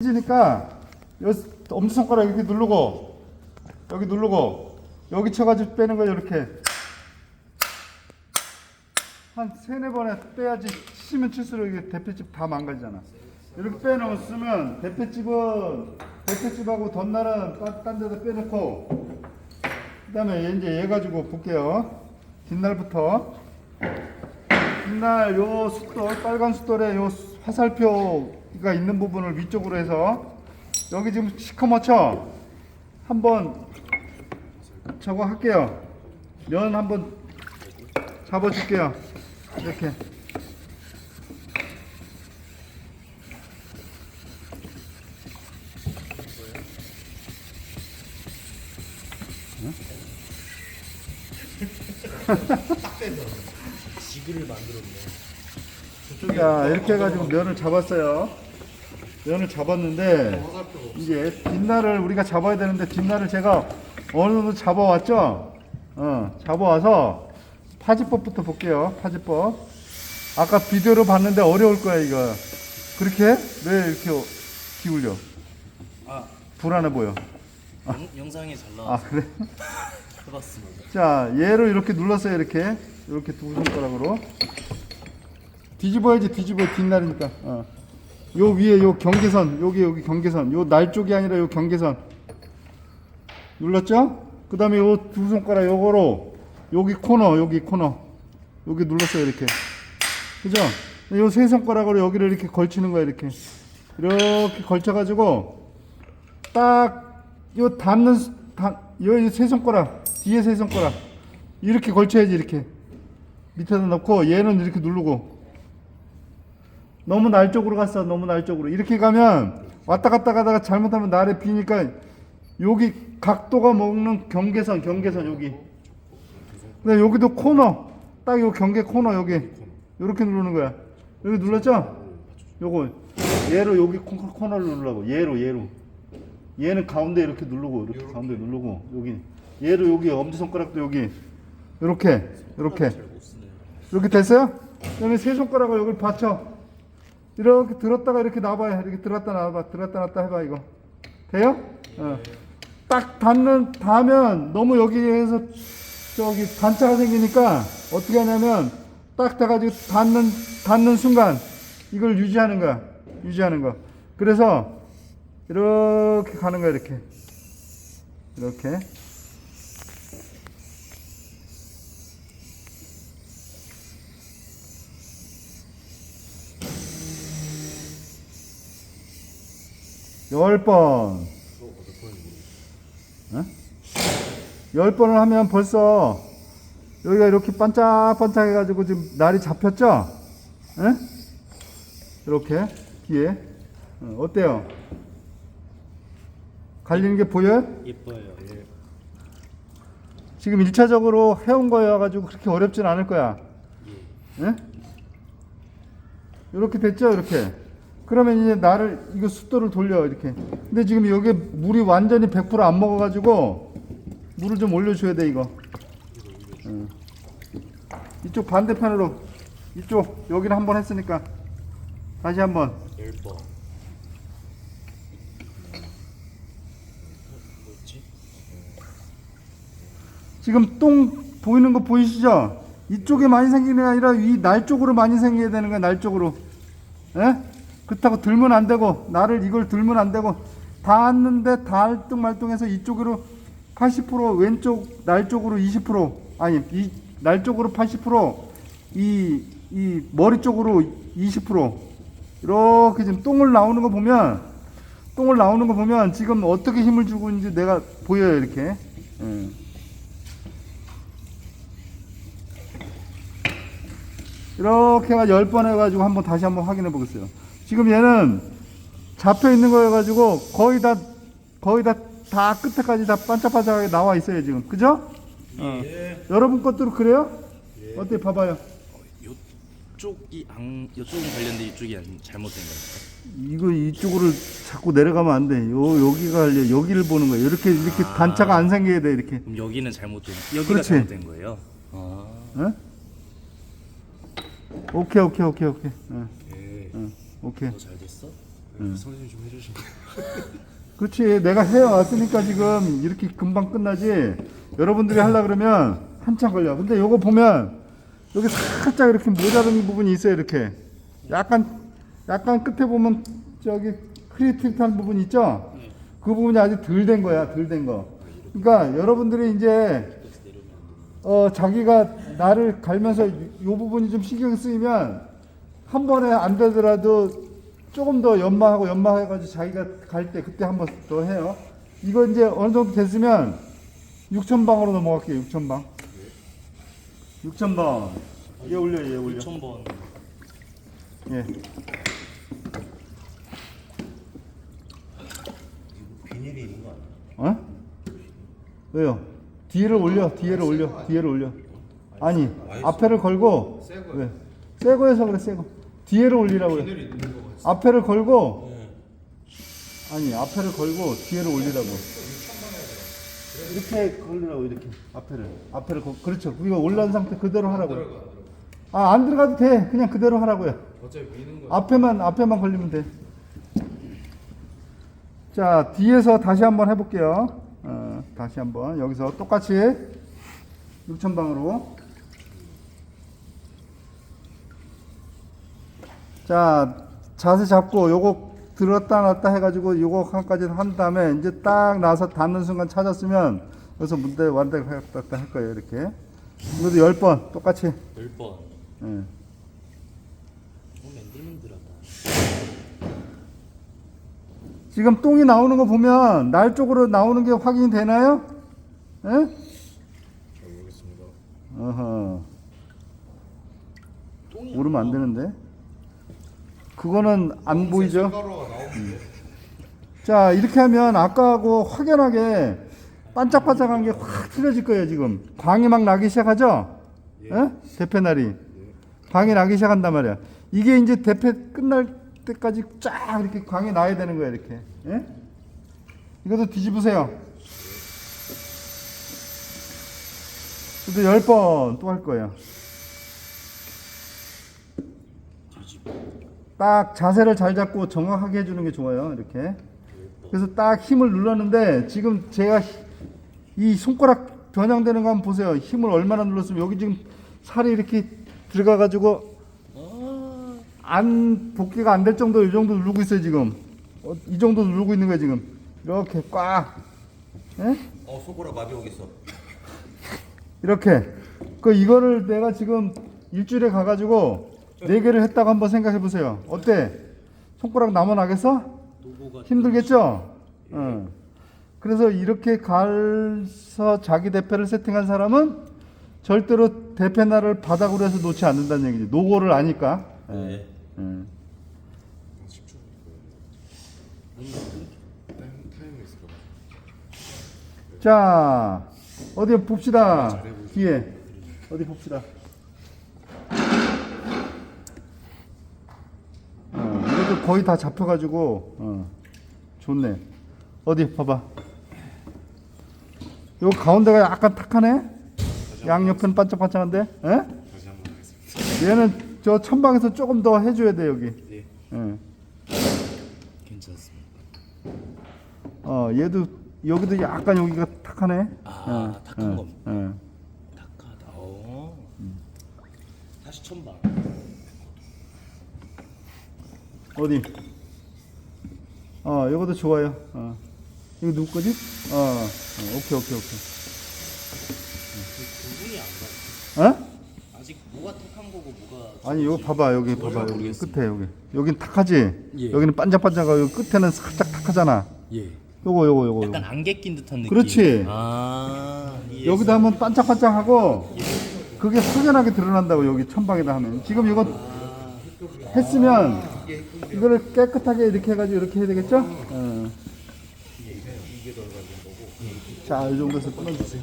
지니까 요 엄지 손가락 이렇게 누르고 여기 누르고 여기 쳐가지고 빼는 거 이렇게. 한 세네 번에 빼야지 치면 칠수록 이게 대패집 다 망가지잖아. 이렇게 빼놓으면 대패집은 대패집하고 덧날은 딴, 딴 데다 빼놓고 그 다음에 이제 얘 가지고 볼게요. 뒷날부터. 뒷날 요 숫돌 빨간 숫돌에 요 화살표 가 있는 부분을 위쪽으로 해서 여기 지금 시커멓죠? 한번 저거 할게요. 면 한번 잡아줄게요. 이렇게. 지그를 만들었네. 자 이렇게 해가지고 면을 잡았어요. 면을 잡았는데 이제 뒷날을 우리가 잡아야 되는데 뒷날을 제가 어느 정도 잡아왔죠. 어 잡아와서 파지법부터 볼게요. 파지법. 아까 비디오로 봤는데 어려울 거야 이거. 그렇게 해? 왜 이렇게 기울여? 아, 불안해 보여. 영, 영상에 잘아 그래? 해봤습니다. 자, 얘로 이렇게 눌렀어요, 이렇게. 이렇게 두 손가락으로. 뒤집어야지, 뒤집어, 뒷날이니까. 어. 요 위에 요 경계선, 여기, 여기 경계선. 요 날 쪽이 아니라 요 경계선. 눌렀죠? 그 다음에 요 두 손가락 요거로, 여기 코너, 여기 코너. 여기 눌렀어요, 이렇게. 그죠? 요 세 손가락으로 여기를 이렇게 걸치는 거야, 이렇게. 이렇게 걸쳐 가지고, 딱, 요 닿는, 요세 손가락, 뒤에 세 손가락. 이렇게 걸쳐야지, 이렇게. 밑에다 넣고, 얘는 이렇게 누르고. 너무 날 쪽으로 갔어, 너무 날 쪽으로. 이렇게 가면, 왔다 갔다 가다가 잘못하면 날에 비니까, 여기 각도가 먹는 경계선, 경계선, 여기. 근데 여기도 코너, 딱 요 경계 코너, 여기. 요렇게 누르는 거야. 여기 눌렀죠? 요거. 얘로 여기 코- 코너를 누르라고. 얘로, 얘로. 얘는 가운데 이렇게 누르고 이렇게 가운데 누르고 여기 얘로 여기 엄지손가락도 여기 이렇게 이렇게. 이렇게 됐어요? 여기 세 손가락을 여기 받쳐 이렇게 들었다가 이렇게 놔봐요. 이렇게 들었다 놔봐. 들었다 놨다 해봐 이거. 돼요? 어. 딱 닿는 닿으면 너무 여기에서 저기 단차가 생기니까 어떻게 하냐면 딱 닿아가지고 닿는 닿는 순간 이걸 유지하는 거야. 유지하는 거. 그래서 이렇게 가는 거야 이렇게. 이렇게 열 번. 어? 열 번을 하면 벌써 여기가 이렇게 반짝반짝 해가지고 지금 날이 잡혔죠? 예? 이렇게 뒤에 어, 어때요? 갈리는 게 보여요? 예뻐요. 예. 지금 1차적으로 해온 거여가지고 그렇게 어렵진 않을 거야. 예? 이렇게 됐죠? 이렇게. 그러면 이제 나를, 이거 숫도를 돌려, 이렇게. 근데 지금 여기 물이 완전히 100%안 먹어가지고 물을 좀 올려줘야 돼, 이거. 어. 이쪽 반대편으로, 이쪽, 여기를 한번 했으니까 다시 한 번. 열 번. 뭐였지? 지금 똥 보이는 거 보이시죠? 이쪽에 많이 생기는 게 아니라 이 날 쪽으로 많이 생겨야 되는 거야, 날 쪽으로. 예? 그렇다고 들면 안 되고, 나를 이걸 들면 안 되고, 닿았는데 닿을뚱말뚱해서 이쪽으로 80% 왼쪽 날 쪽으로 20% 아니 이 날 쪽으로 80%이 이 머리 쪽으로 20% 이렇게 지금 똥을 나오는 거 보면 똥을 나오는 거 보면 지금 어떻게 힘을 주고 있는지 내가 보여요 이렇게. 예. 이렇게 해가 10번 해가지고 한번 다시 한번 확인해 보겠어요. 지금 얘는 잡혀 있는 거여 가지고 거의 다, 거의 다, 다 끝에까지 다 반짝반짝하게 나와 있어요, 지금. 그죠? 어. 여러분 것도 그래요? 어때, 봐봐요. 요쪽이 안, 요쪽은 관련돼 이쪽이 안, 잘못된 거니까. 이거 이쪽으로 자꾸 내려가면 안 돼. 요, 여기가 할려. 여기를 보는 거예요. 이렇게, 이렇게 단차가 안 생겨야 돼, 이렇게. 그럼 여기는 잘못된, 여기가 그렇지. 잘못된 거예요. 아. 어? 오케이, 오케이, 오케이, 오케이. 어, 오케이. 어, 오케이. 더잘 됐어? 선생님 좀 해주시면. 그렇지 내가 해왔으니까 지금 이렇게 금방 끝나지? 여러분들이 하려 그러면 한참 걸려. 근데 요거 보면 여기 살짝 이렇게 모자른 부분이 있어요 이렇게. 약간 약간 끝에 보면 저기 크리에이티브한 부분 있죠? 그 부분이 아직 덜 된 거야 덜 된 거. 그러니까 여러분들이 이제 어 자기가 나를 갈면서 요 부분이 좀 신경 쓰이면 한 번에 안 되더라도 조금 더 연마하고 연마해가지고 자기가 갈 때 그때 한 번 더 해요. 이거 이제 어느 정도 됐으면 6천방으로 넘어갈게요. 6천방. 6천방. 얘 올려, 얘 올려. 6,000번. 예. 비닐이 있는 거 아니야? 어? 왜요? 뒤에를 올려, 뒤에를 올려, 뒤에를 올려. 아니, 앞에를 걸고. 왜? 새거에서 그래, 새거. 뒤에를 올리라고 그래. 앞에를 걸고. 아니, 앞에를 걸고 뒤에를 올리라고. 이렇게 걸리라고 이렇게 앞에를 앞에를 걸- 그렇죠. 이거 올라온 상태 그대로 하라고요. 아 안 들어가도 돼. 그냥 그대로 하라고요. 앞에만 앞에만 걸리면 돼. 자 뒤에서 다시 한번 해볼게요. 어, 다시 한번 여기서 똑같이 6천 방으로. 자 자세 잡고 요거 들었다 놨다 해가지고 요거 한까지 한 다음에 이제 딱 나서 닿는 순간 찾았으면 여기서 문대 완대 했다 할 거예요 이렇게. 이것도 10번 똑같이. 10번. 예. 좀 맨들맨들하다. 지금 똥이 나오는 거 보면 날 쪽으로 나오는 게 확인이 되나요? 예? 모르겠습니다. 어허. 오르면 안 되는데. 그거는 안 보이죠? 자, 이렇게 하면 아까하고 확연하게 반짝반짝한 게 확 틀려질 거예요, 지금. 광이 막 나기 시작하죠? 예? 대패날이. 광이 나기 시작한단 말이야. 이게 이제 대패 끝날 때까지 쫙 이렇게 광이 나야 되는 거야, 이렇게. 예? 이것도 뒤집으세요. 그래도 열번 또 할 거예요. 뒤집어. 딱 자세를 잘 잡고 정확하게 해주는 게 좋아요. 이렇게. 그래서 딱 힘을 눌렀는데 지금 제가 히- 이 손가락 변형되는 거 한번 보세요. 힘을 얼마나 눌렀으면 여기 지금 살이 이렇게 들어가가지고 아, 안 복귀가 안 될 정도 이 정도 누르고 있어요 지금. 어, 이 정도 누르고 있는 거예요 지금. 이렇게 꽉. 예? 어 손가락 마비 오겠어. 이렇게. 그 이거를 내가 지금 일주일에 가가지고 네 개를 했다고 한번 생각해 보세요. 어때? 손가락 남아나겠어? 힘들겠죠? 어. 그래서 이렇게 가서 자기 대패를 세팅한 사람은 절대로 대패 날을 바닥으로 해서 놓지 않는다는 얘기지. 노고를 아니까. 네. 예. 자, 어디 봅시다. 뒤에. 어디 봅시다. 어, 이것도 거의 다 잡혀가지고, 어, 좋네. 어디 봐봐. 요 가운데가 약간 탁하네? 양옆은 반짝반짝한데? 에? 얘는 저 천방에서 조금 더 해줘야 돼, 여기. 네, 예. 괜찮습니다. 어, 얘도 여기도 약간 여기가 탁하네. 아, 예, 탁한 예, 겁니다. 예. 탁하다. 어. 다시 천방. 어디? 어, 이것도 좋아요. 어. 이거 누구 거지? 어, 어, 오케이, 오케이, 오케이. 구분이 안 가. 어? 아직 뭐가 탁한 거고 뭐가 아니, 이거 봐봐, 여기 봐봐, 여기 모르겠습니다. 끝에 여기. 여긴 탁하지? 예. 여기는 반짝반짝하고 여기 끝에는 살짝 탁하잖아. 예. 요거, 요거, 요거. 약간 요거. 안개 낀 듯한 느낌. 그렇지. 아. 이해했어. 여기다 하면 반짝반짝하고 그게 확연하게 드러난다고 여기 천방에다 하면. 지금 이거 했으면 이거를 깨끗하게 이렇게 해가지고 이렇게 해야 되겠죠? 어. 자, 이 정도에서 끊어주세요.